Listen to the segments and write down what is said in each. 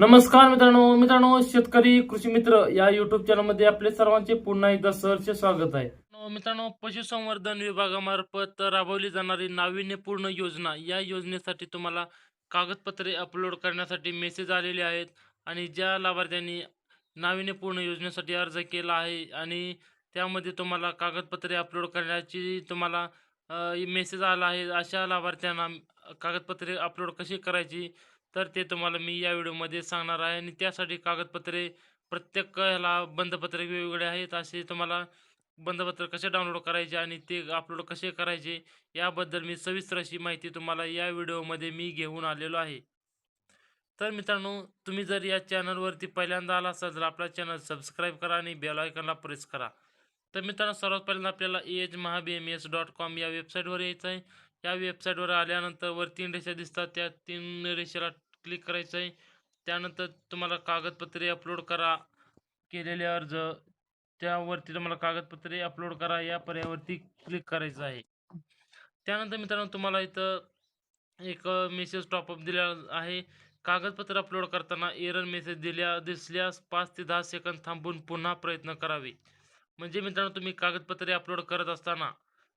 नमस्कार मित्रांनो मित्रांनो शेतकरी कृषी मित्र या युट्यूब चॅनलमध्ये आपले सर्वांचे पुन्हा एकदा सहर्ष स्वागत आहे. हो, मित्रांनो पशुसंवर्धन विभागामार्फत राबवली जाणारी नाविन्यपूर्ण योजना या योजनेसाठी तुम्हाला कागदपत्रे अपलोड करण्यासाठी मेसेज आलेले आहेत आणि ज्या लाभार्थ्यांनी नाविन्यपूर्ण योजनेसाठी अर्ज केला आहे आणि त्यामध्ये तुम्हाला कागदपत्रे अपलोड करण्याची तुम्हाला मेसेज आला आहे अशा लाभार्थ्यांना कागदपत्रे अपलोड कशी करायची तर ते तुम्हाला मी या व्हिडिओमध्ये सांगणार आहे. आणि त्यासाठी कागदपत्रे प्रत्येक ह्याला बंधपत्रे वेगवेगळे आहेत. असे तुम्हाला बंधपत्र कसे डाउनलोड करायचे आणि ते अपलोड कसे करायचे याबद्दल मी सविस्तर अशी माहिती तुम्हाला या व्हिडिओमध्ये मी घेऊन आलेलो आहे. तर मित्रांनो तुम्ही जर या चॅनलवरती पहिल्यांदा आला असाल तर आपला चॅनल सबस्क्राईब करा आणि बेल आयकॉनला प्रेस करा. तर मित्रांनो सर्वात पहिल्यांदा आपल्याला एज महाबी एम एस डॉट कॉम या वेबसाईटवर यायचं आहे. या वेबसाईटवर आल्यानंतर वर तीन रेषा दिसतात. त्या तीन रेषेला क्लिक करायचं आहे. त्यानंतर तुम्हाला कागदपत्रे अपलोड करा. केलेले अर्ज त्यावरती तुम्हाला कागदपत्रे अपलोड करा. या पर्यायावरती क्लिक करायचं आहे. त्यानंतर मित्रांनो तुम्हाला इथं एक मेसेज टॉपअप दिला आहे. कागदपत्र अपलोड करताना एरर मेसेज दिल्या दिसल्यास पाच ते दहा सेकंद थांबून पुन्हा प्रयत्न करावे. म्हणजे मित्रांनो तुम्ही कागदपत्रे अपलोड करत असताना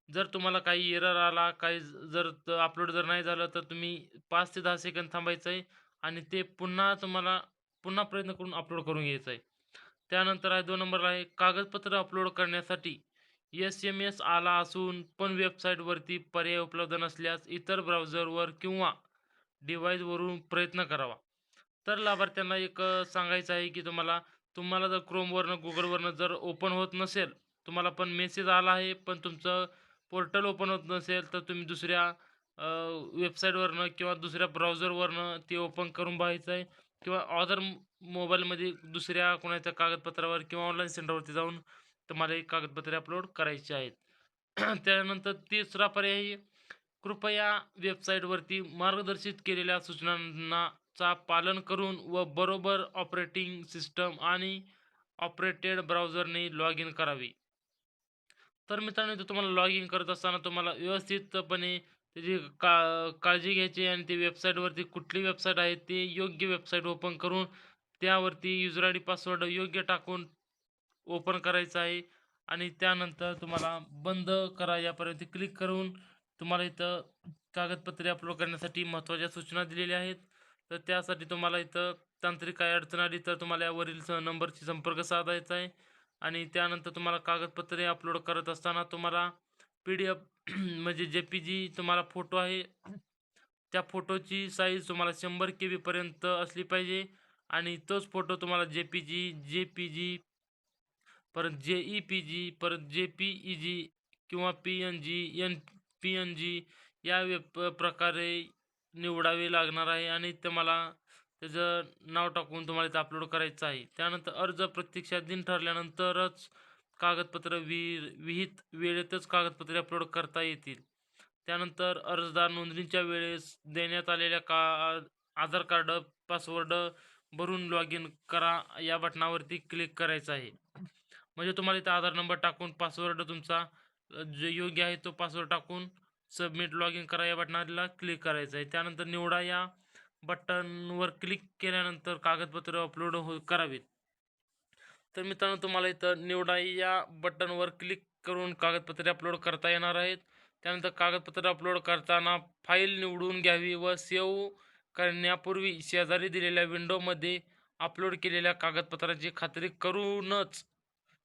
जर तुम्हाला काही एरर आला काही जर अपलोड जर नाही झालं तर तुम्ही पाच ते दहा सेकंद थांबायचं आहे आणि ते पुन्हा तुम्हाला पुन्हा प्रयत्न करून अपलोड करून घ्यायचं आहे त्यानंतर आहे दोन नंबरला आहे कागदपत्र अपलोड करण्यासाठी एस एम एस आला असून पण वेबसाईटवरती पर्याय उपलब्ध नसल्यास इतर ब्राउझरवर किंवा डिव्हाइसवरून प्रयत्न करावा. तर लाभार्थ्यांना एक अ, सांगायचं आहे की तुम्हाला तुम्हाला जर क्रोमवरनं गुगलवरनं जर ओपन होत नसेल तुम्हाला पण मेसेज आला आहे पण तुमचं पोर्टल ओपन होत नसेल तर तुम्ही दुसऱ्या वेबसाईटवरनं किंवा दुसऱ्या ब्राउझरवरनं ते ओपन करून पाहायचं आहे. किंवा अदर मोबाईलमध्ये दुसऱ्या कोणाच्या कागदपत्रावर किंवा ऑनलाईन सेंटरवरती जाऊन तुम्हाला ही कागदपत्रे अपलोड करायची आहेत. त्यानंतर तिसरा पर्याय कृपया वेबसाईटवरती मार्गदर्शित केलेल्या सूचनांचा पालन करून व बरोबर ऑपरेटिंग सिस्टम आणि ऑपरेटेड ब्राउझरने लॉग इन करावे. तर मित्रांनो इथं तुम्हाला लॉग इन करत असताना तुम्हाला व्यवस्थितपणे त्याची का काळजी घ्यायची आणि ती वेबसाईटवरती कुठली वेबसाईट आहे ते योग्य वेबसाईट ओपन करून त्यावरती युजर आय डी पासवर्ड योग्य टाकून ओपन करायचं आहे. आणि त्यानंतर तुम्हाला बंद करा यापर्यंत क्लिक करून तुम्हाला इथं कागदपत्रे अपलोड करण्यासाठी महत्त्वाच्या सूचना दिलेल्या आहेत. तर त्यासाठी तुम्हाला इथं तांत्रिक काय अडचण आली तर तुम्हाला यावरील स नंबरशी संपर्क साधायचा आहे. आणि त्यानंतर तुम्हाला कागदपत्रे अपलोड करत असताना तुम्हाला पी डी एफ म्हणजे जे पी जी तुम्हाला फोटो आहे. त्या फोटोची साईज तुम्हाला शंभर के बीपर्यंत असली पाहिजे. आणि तोच फोटो तुम्हाला J P G J P G परत जे ई पी जी परत जे पी ई जी किंवा P N G N P N G या वेब प्रकारे निवडावे लागणार आहे. आणि तुम्हाला त्याचं नाव टाकून तुम्हाला इथं अपलोड करायचं आहे. त्यानंतर अर्ज प्रत्यक्षात दिन ठरल्यानंतरच कागदपत्र वि विहित वेळेतच कागदपत्रे अपलोड करता येतील. त्यानंतर अर्जदार नोंदणीच्या वेळेस देण्यात आलेल्या का आधार कार्ड पासवर्ड भरून लॉग इन करा या बटनावरती क्लिक करायचं आहे. म्हणजे तुम्हाला इथं आधार नंबर टाकून पासवर्ड तुमचा जो योग्य आहे तो पासवर्ड टाकून सबमिट लॉग इन करा या बटनाला क्लिक करायचं आहे. त्यानंतर निवडा या बटनवर क्लिक केल्यानंतर कागदपत्र अपलोड हो करावीत. तर मित्रांनो तुम्हाला इथं निवडा या बटनवर क्लिक करून कागदपत्रे अपलोड करता येणार आहेत. त्यानंतर कागदपत्र अपलोड करताना फाईल निवडून घ्यावी व सेव्ह करण्यापूर्वी शेजारी दिलेल्या विंडोमध्ये अपलोड केलेल्या कागदपत्राची खात्री करूनच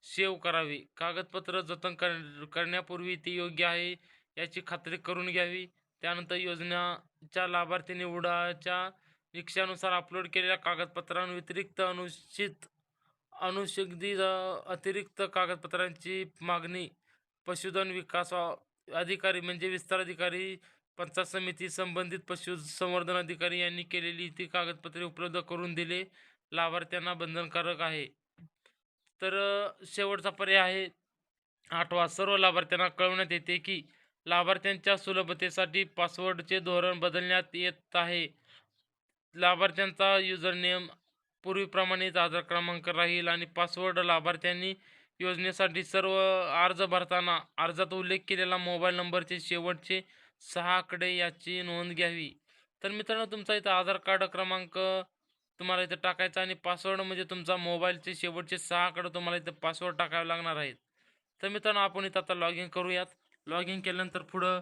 सेव्ह करावी. कागदपत्र जतन कर करण्यापूर्वी ती योग्य आहे याची खात्री करून घ्यावी. त्यानंतर योजनेच्या लाभार्थी निवडाच्या निकषानुसार अपलोड केलेल्या कागदपत्रांव्यतिरिक्त अनुचित अनुषंगी अतिरिक्त कागदपत्रांची मागणी पशुधन विकास अधिकारी म्हणजे विस्तार अधिकारी पंचायत समिती संबंधित पशुसंवर्धन अधिकारी यांनी केलेली ती कागदपत्रे उपलब्ध करून दिले. लाभार्थ्यांना बंधनकारक आहे. तर शेवटचा पर्याय आहे. आठवा सर्व लाभार्थ्यांना कळवण्यात येते की लाभार्थ्यांच्या सुलभतेसाठी पासवर्डचे धोरण बदलण्यात येत आहे. लाभार्थ्यांचा युजर नेम पूर्वीप्रमाणेच आधार क्रमांक राहील आणि पासवर्ड लाभार्थ्यांनी योजनेसाठी सर्व अर्ज भरताना अर्जात उल्लेख केलेला मोबाईल नंबरचे शेवटचे सहा आकडे याची नोंद घ्यावी. तर मित्रांनो तुमचा इथं आधार कार्ड क्रमांक तुम्हाला इथं टाकायचा आणि पासवर्ड म्हणजे तुमचा मोबाईलचे शेवटचे सहा आकडे तुम्हाला इथं पासवर्ड टाकावे लागणार आहेत. तर मित्रांनो आपण इथं आता लॉग इन करूयात. लॉग इन केल्यानंतर पुढं.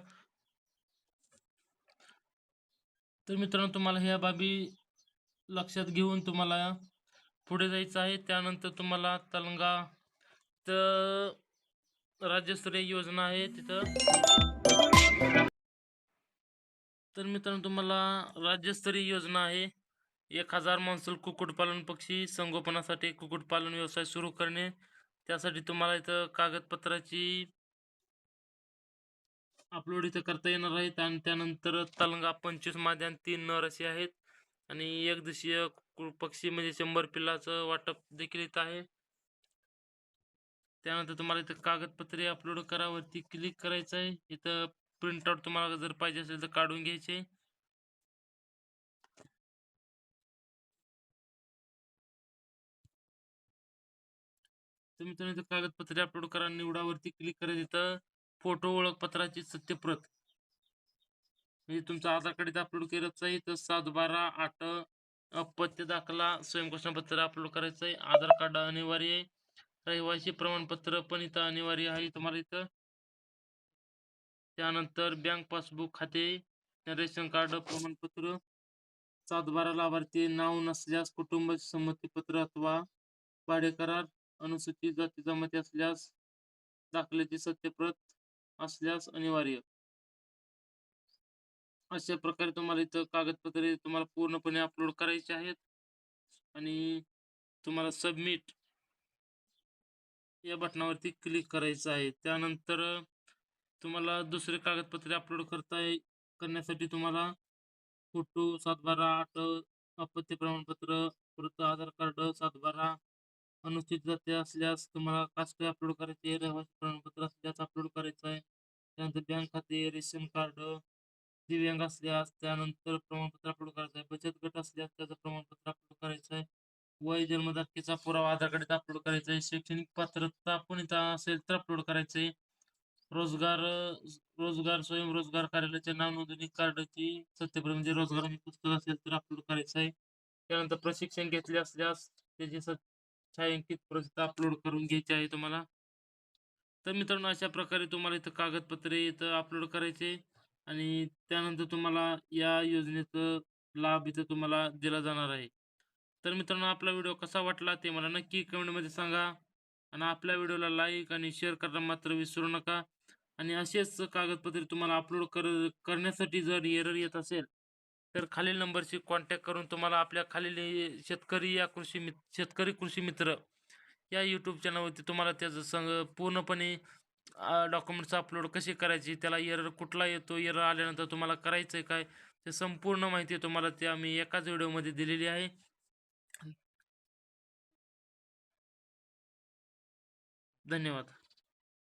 तर मित्रांनो तुम्हाला ह्या बाबी लक्षात घेऊन तुम्हाला पुढे जायचं आहे. त्यानंतर तुम्हाला तलंगा तर राज्यस्तरीय योजना आहे तिथं. तर मित्रांनो तुम्हाला राज्यस्तरीय योजना आहे. एक हजार महसूल कुक्कुटपालन पक्षी संगोपनासाठी कुक्कुटपालन व्यवसाय सुरू करणे. त्यासाठी तुम्हाला इथं कागदपत्राची अपलोड इथं करता येणार आहेत आणि त्यानंतर तलंगा पंचवीस मादे आणि तीन नर असे आहेत. आणि एक पक्षी म्हणजे शंभर पिल्लाचं वाटप देखील इथं आहे. त्यानंतर तुम्हाला इथं कागदपत्रे अपलोड करावरती क्लिक करायचं आहे. इथं प्रिंटआउट तुम्हाला जर पाहिजे असेल तर काढून घ्यायचे. तुम्ही तुम्ही इथं कागदपत्रे अपलोड करा निवडावरती क्लिक करायचं इथं. फोटो ओळखपत्राची सत्यप्रत. म्हणजे तुमचा आधार कार्ड इथं अपलोड करायचं आहे. तर सात बारा आठ अपत्य दाखला स्वयंघोषणापत्र अपलोड करायचं आहे. आधार कार्ड अनिवार्य आहे. रहिवासी प्रमाणपत्र पण इथं अनिवार्य आहे तुम्हाला इथं. त्यानंतर बँक पासबुक खाते रेशन कार्ड प्रमाणपत्र. सात बारा लाभार्थी नाव नसल्यास कुटुंब संमतीपत्र अथवा भाडे करार अनुसूचित जाती जमाती असल्यास दाखल्याची सत्यप्रत. असल्यास अनिवार्य. अशा प्रकारे तुम्हाला इथं कागदपत्रे तुम्हाला पूर्णपणे अपलोड करायचे आहेत. आणि तुम्हाला सबमिट या बटनावरती क्लिक करायचं आहे. त्यानंतर तुम्हाला दुसरे कागदपत्रे अपलोड करता करण्यासाठी तुम्हाला फोटो सातबारा आठ अपत्य प्रमाणपत्र परत आधार कार्ड सातबारा अनुसूचित अनुचित जाती असल्यास तुम्हाला कास्ट अपलोड करायचे रहिवासी प्रमाणपत्र असल्यास अपलोड करायचं आहे. त्यानंतर बँक खाते रेशन कार्ड दिव्यांग असल्यास त्यानंतर प्रमाणपत्र अपलोड करायचं आहे. बचत गट असल्यास त्याचं प्रमाणपत्र अपलोड करायचं आहे. वय जन्मतारखेचा पुरावा आधार कार्ड अपलोड करायचा आहे. शैक्षणिक पात्रता पण इथं असेल तर अपलोड करायचं आहे. रोजगार रोजगार स्वयंरोजगार कार्यालयाच्या नाव नोंदणी कार्डची सत्यप्रत म्हणजे रोजगार पुस्तक असेल तर अपलोड करायचं आहे. त्यानंतर प्रशिक्षण घेतले असल्यास त्याची सत्य छायांकित प्रसिद्ध अपलोड करून घ्यायची आहे तुम्हाला. तर मित्रांनो अशा प्रकारे तुम्हाला इथं कागदपत्रे इथं अपलोड करायचे आणि त्यानंतर तुम्हाला या योजनेचं लाभ इथं तुम्हाला दिला जाणार आहे. तर मित्रांनो आपला व्हिडिओ कसा वाटला ते मला नक्की कमेंटमध्ये सांगा आणि आपल्या व्हिडिओला लाईक आणि शेअर करायला मात्र विसरू नका. आणि असेच कागदपत्रे तुम्हाला अपलोड कर करण्यासाठी जर एरर येत असेल तर खालील नंबरशी कॉन्टॅक्ट करून तुम्हाला आपल्या खालील शेतकरी या कृषी मित शेतकरी कृषी मित्र या यूट्यूब चॅनलवरती तुम्हाला त्याचं संग पूर्णपणे डॉक्युमेंट्स अपलोड कसे करायचे त्याला एरर कुठला येतो एरर आल्यानंतर तुम्हाला करायचं आहे काय ते संपूर्ण माहिती तुम्हाला ते आम्ही एकाच व्हिडिओमध्ये दिलेली आहे. धन्यवाद.